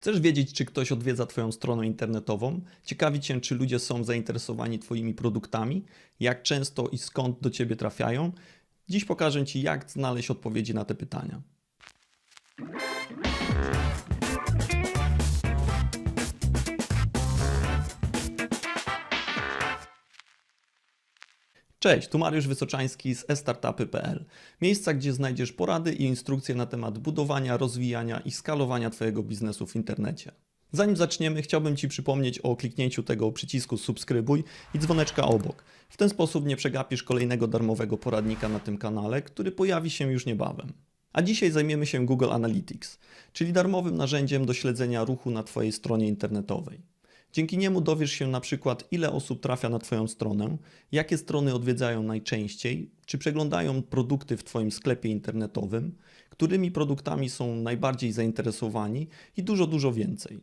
Chcesz wiedzieć, czy ktoś odwiedza Twoją stronę internetową? Ciekawi Cię, czy ludzie są zainteresowani Twoimi produktami? Jak często i skąd do Ciebie trafiają? Dziś pokażę Ci, jak znaleźć odpowiedzi na te pytania. Cześć, tu Mariusz Wysoczański z estartupy.pl. Miejsca, gdzie znajdziesz porady i instrukcje na temat budowania, rozwijania i skalowania Twojego biznesu w internecie. Zanim zaczniemy, chciałbym Ci przypomnieć o kliknięciu tego przycisku subskrybuj i dzwoneczka obok. W ten sposób nie przegapisz kolejnego darmowego poradnika na tym kanale, który pojawi się już niebawem. A dzisiaj zajmiemy się Google Analytics, czyli darmowym narzędziem do śledzenia ruchu na Twojej stronie internetowej. Dzięki niemu dowiesz się na przykład, ile osób trafia na Twoją stronę, jakie strony odwiedzają najczęściej, czy przeglądają produkty w Twoim sklepie internetowym, którymi produktami są najbardziej zainteresowani i dużo, dużo więcej.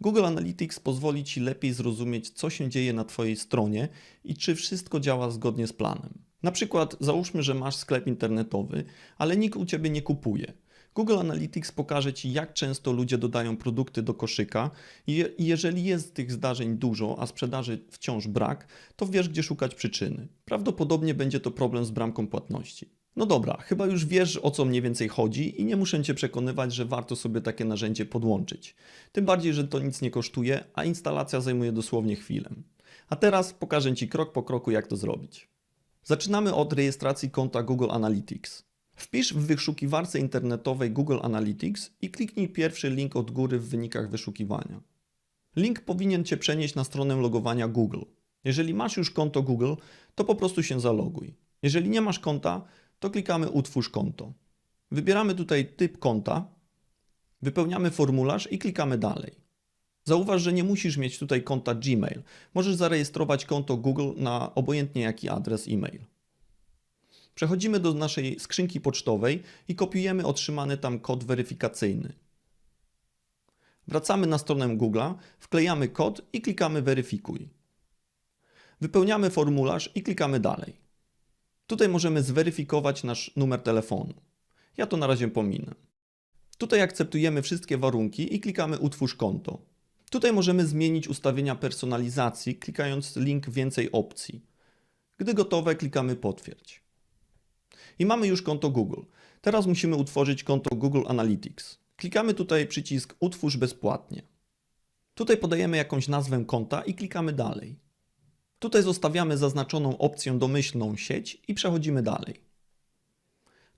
Google Analytics pozwoli Ci lepiej zrozumieć, co się dzieje na Twojej stronie i czy wszystko działa zgodnie z planem. Na przykład, załóżmy, że masz sklep internetowy, ale nikt u Ciebie nie kupuje. Google Analytics pokaże Ci, jak często ludzie dodają produkty do koszyka i je- i jeżeli jest tych zdarzeń dużo, a sprzedaży wciąż brak, to wiesz, gdzie szukać przyczyny. Prawdopodobnie będzie to problem z bramką płatności. No dobra, chyba już wiesz, o co mniej więcej chodzi i nie muszę Cię przekonywać, że warto sobie takie narzędzie podłączyć. Tym bardziej, że to nic nie kosztuje, a instalacja zajmuje dosłownie chwilę. A teraz pokażę Ci krok po kroku, jak to zrobić. Zaczynamy od rejestracji konta Google Analytics. Wpisz w wyszukiwarce internetowej Google Analytics i kliknij pierwszy link od góry w wynikach wyszukiwania. Link powinien Cię przenieść na stronę logowania Google. Jeżeli masz już konto Google, to po prostu się zaloguj. Jeżeli nie masz konta, to klikamy Utwórz konto. Wybieramy tutaj typ konta, wypełniamy formularz i klikamy Dalej. Zauważ, że nie musisz mieć tutaj konta Gmail. Możesz zarejestrować konto Google na obojętnie jaki adres e-mail. Przechodzimy do naszej skrzynki pocztowej i kopiujemy otrzymany tam kod weryfikacyjny. Wracamy na stronę Google'a, wklejamy kod i klikamy Weryfikuj. Wypełniamy formularz i klikamy Dalej. Tutaj możemy zweryfikować nasz numer telefonu. Ja to na razie pominę. Tutaj akceptujemy wszystkie warunki i klikamy Utwórz konto. Tutaj możemy zmienić ustawienia personalizacji, klikając link Więcej opcji. Gdy gotowe, klikamy Potwierdź. I mamy już konto Google. Teraz musimy utworzyć konto Google Analytics. Klikamy tutaj przycisk Utwórz bezpłatnie. Tutaj podajemy jakąś nazwę konta i klikamy dalej. Tutaj zostawiamy zaznaczoną opcję domyślną sieć i przechodzimy dalej.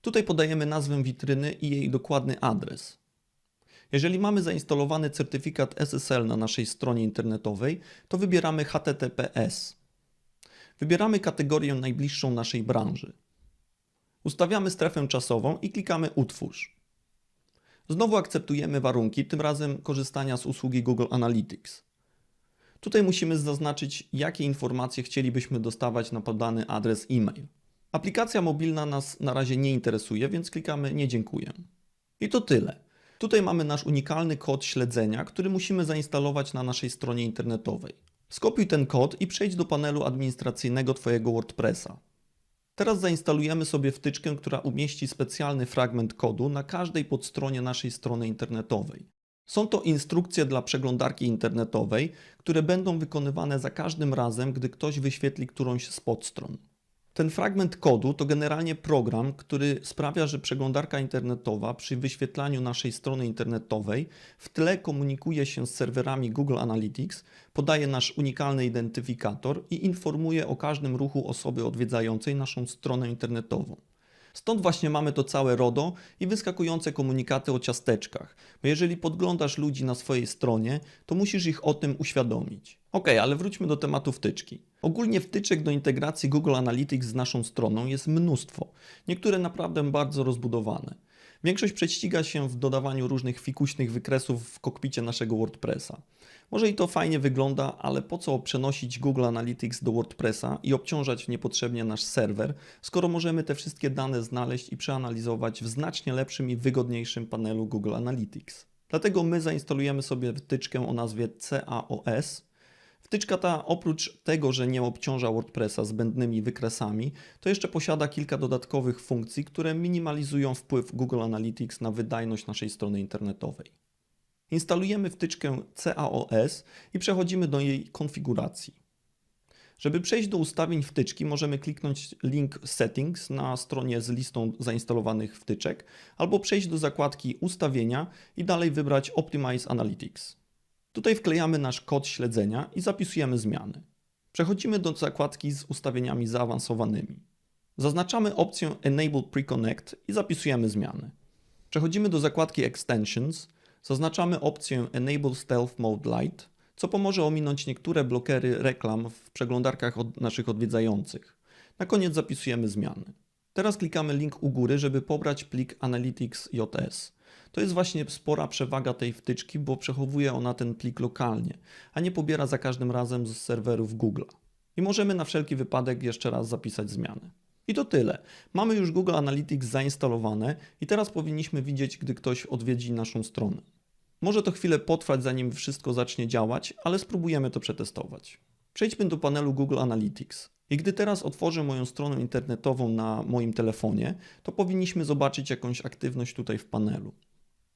Tutaj podajemy nazwę witryny i jej dokładny adres. Jeżeli mamy zainstalowany certyfikat SSL na naszej stronie internetowej, to wybieramy HTTPS. Wybieramy kategorię najbliższą naszej branży. Ustawiamy strefę czasową i klikamy Utwórz. Znowu akceptujemy warunki, tym razem korzystania z usługi Google Analytics. Tutaj musimy zaznaczyć, jakie informacje chcielibyśmy dostawać na podany adres e-mail. Aplikacja mobilna nas na razie nie interesuje, więc klikamy Nie dziękuję. I to tyle. Tutaj mamy nasz unikalny kod śledzenia, który musimy zainstalować na naszej stronie internetowej. Skopiuj ten kod i przejdź do panelu administracyjnego Twojego WordPressa. Teraz zainstalujemy sobie wtyczkę, która umieści specjalny fragment kodu na każdej podstronie naszej strony internetowej. Są to instrukcje dla przeglądarki internetowej, które będą wykonywane za każdym razem, gdy ktoś wyświetli którąś z podstron. Ten fragment kodu to generalnie program, który sprawia, że przeglądarka internetowa przy wyświetlaniu naszej strony internetowej w tle komunikuje się z serwerami Google Analytics, podaje nasz unikalny identyfikator i informuje o każdym ruchu osoby odwiedzającej naszą stronę internetową. Stąd właśnie mamy to całe RODO i wyskakujące komunikaty o ciasteczkach, bo jeżeli podglądasz ludzi na swojej stronie, to musisz ich o tym uświadomić. Ok, ale wróćmy do tematu wtyczki. Ogólnie wtyczek do integracji Google Analytics z naszą stroną jest mnóstwo, niektóre naprawdę bardzo rozbudowane. Większość prześciga się w dodawaniu różnych fikuśnych wykresów w kokpicie naszego WordPressa. Może i to fajnie wygląda, ale po co przenosić Google Analytics do WordPressa i obciążać niepotrzebnie nasz serwer, skoro możemy te wszystkie dane znaleźć i przeanalizować w znacznie lepszym i wygodniejszym panelu Google Analytics. Dlatego my zainstalujemy sobie wtyczkę o nazwie CAOS. Wtyczka ta oprócz tego, że nie obciąża WordPressa zbędnymi wykresami, to jeszcze posiada kilka dodatkowych funkcji, które minimalizują wpływ Google Analytics na wydajność naszej strony internetowej. Instalujemy wtyczkę CAOS i przechodzimy do jej konfiguracji. Żeby przejść do ustawień wtyczki, możemy kliknąć link Settings na stronie z listą zainstalowanych wtyczek, albo przejść do zakładki Ustawienia i dalej wybrać Optimize Analytics. Tutaj wklejamy nasz kod śledzenia i zapisujemy zmiany. Przechodzimy do zakładki z ustawieniami zaawansowanymi. Zaznaczamy opcję Enable Pre-Connect i zapisujemy zmiany. Przechodzimy do zakładki Extensions, zaznaczamy opcję Enable Stealth Mode Lite, co pomoże ominąć niektóre blokery reklam w przeglądarkach od naszych odwiedzających. Na koniec zapisujemy zmiany. Teraz klikamy link u góry, żeby pobrać plik Analytics JS. To jest właśnie spora przewaga tej wtyczki, bo przechowuje ona ten plik lokalnie, a nie pobiera za każdym razem z serwerów Google. I możemy na wszelki wypadek jeszcze raz zapisać zmiany. I to tyle. Mamy już Google Analytics zainstalowane i teraz powinniśmy widzieć, gdy ktoś odwiedzi naszą stronę. Może to chwilę potrwać, zanim wszystko zacznie działać, ale spróbujemy to przetestować. Przejdźmy do panelu Google Analytics. I gdy teraz otworzę moją stronę internetową na moim telefonie, to powinniśmy zobaczyć jakąś aktywność tutaj w panelu.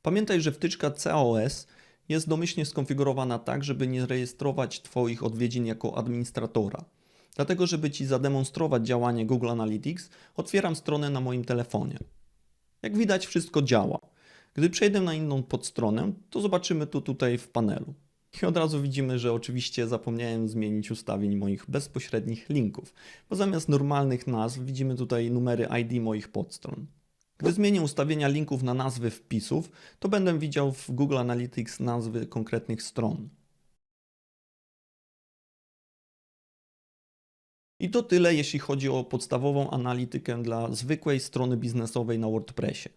Pamiętaj, że wtyczka CAOS jest domyślnie skonfigurowana tak, żeby nie rejestrować Twoich odwiedzin jako administratora. Dlatego, żeby Ci zademonstrować działanie Google Analytics, otwieram stronę na moim telefonie. Jak widać, wszystko działa. Gdy przejdę na inną podstronę, to zobaczymy to tutaj w panelu. I od razu widzimy, że oczywiście zapomniałem zmienić ustawień moich bezpośrednich linków, bo zamiast normalnych nazw widzimy tutaj numery ID moich podstron. Gdy zmienię ustawienia linków na nazwy wpisów, to będę widział w Google Analytics nazwy konkretnych stron. I to tyle, jeśli chodzi o podstawową analitykę dla zwykłej strony biznesowej na WordPressie.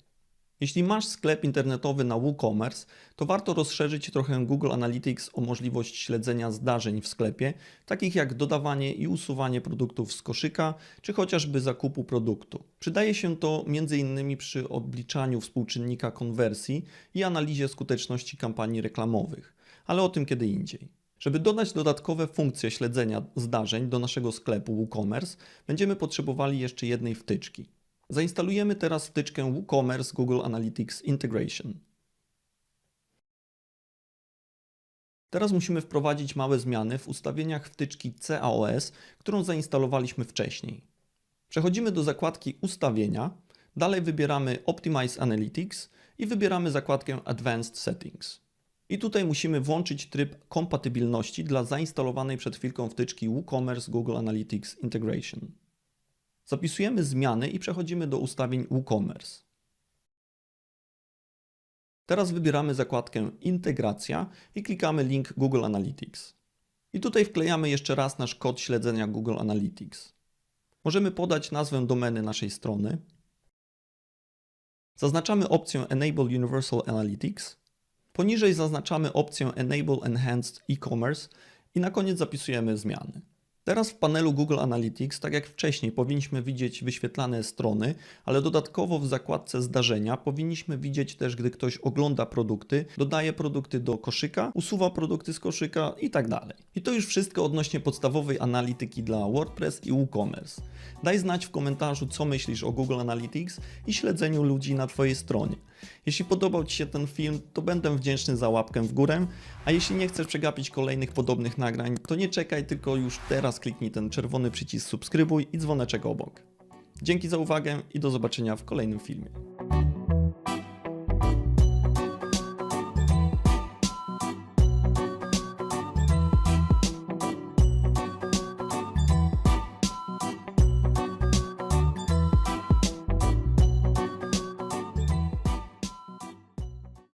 Jeśli masz sklep internetowy na WooCommerce, to warto rozszerzyć trochę Google Analytics o możliwość śledzenia zdarzeń w sklepie, takich jak dodawanie i usuwanie produktów z koszyka, czy chociażby zakupu produktu. Przydaje się to m.in. przy obliczaniu współczynnika konwersji i analizie skuteczności kampanii reklamowych, ale o tym kiedy indziej. Żeby dodać dodatkowe funkcje śledzenia zdarzeń do naszego sklepu WooCommerce, będziemy potrzebowali jeszcze jednej wtyczki. Zainstalujemy teraz wtyczkę WooCommerce Google Analytics Integration. Teraz musimy wprowadzić małe zmiany w ustawieniach wtyczki CAOS, którą zainstalowaliśmy wcześniej. Przechodzimy do zakładki Ustawienia, dalej wybieramy Optimize Analytics i wybieramy zakładkę Advanced Settings. I tutaj musimy włączyć tryb kompatybilności dla zainstalowanej przed chwilką wtyczki WooCommerce Google Analytics Integration. Zapisujemy zmiany i przechodzimy do ustawień WooCommerce. Teraz wybieramy zakładkę Integracja i klikamy link Google Analytics. I tutaj wklejamy jeszcze raz nasz kod śledzenia Google Analytics. Możemy podać nazwę domeny naszej strony. Zaznaczamy opcję Enable Universal Analytics. Poniżej zaznaczamy opcję Enable Enhanced E-Commerce i na koniec zapisujemy zmiany. Teraz w panelu Google Analytics, tak jak wcześniej, powinniśmy widzieć wyświetlane strony, ale dodatkowo w zakładce zdarzenia powinniśmy widzieć też, gdy ktoś ogląda produkty, dodaje produkty do koszyka, usuwa produkty z koszyka i tak dalej. I to już wszystko odnośnie podstawowej analityki dla WordPress i WooCommerce. Daj znać w komentarzu, co myślisz o Google Analytics i śledzeniu ludzi na Twojej stronie. Jeśli podobał Ci się ten film, to będę wdzięczny za łapkę w górę, a jeśli nie chcesz przegapić kolejnych podobnych nagrań, to nie czekaj, tylko już teraz kliknij ten czerwony przycisk subskrybuj i dzwoneczek obok. Dzięki za uwagę i do zobaczenia w kolejnym filmie.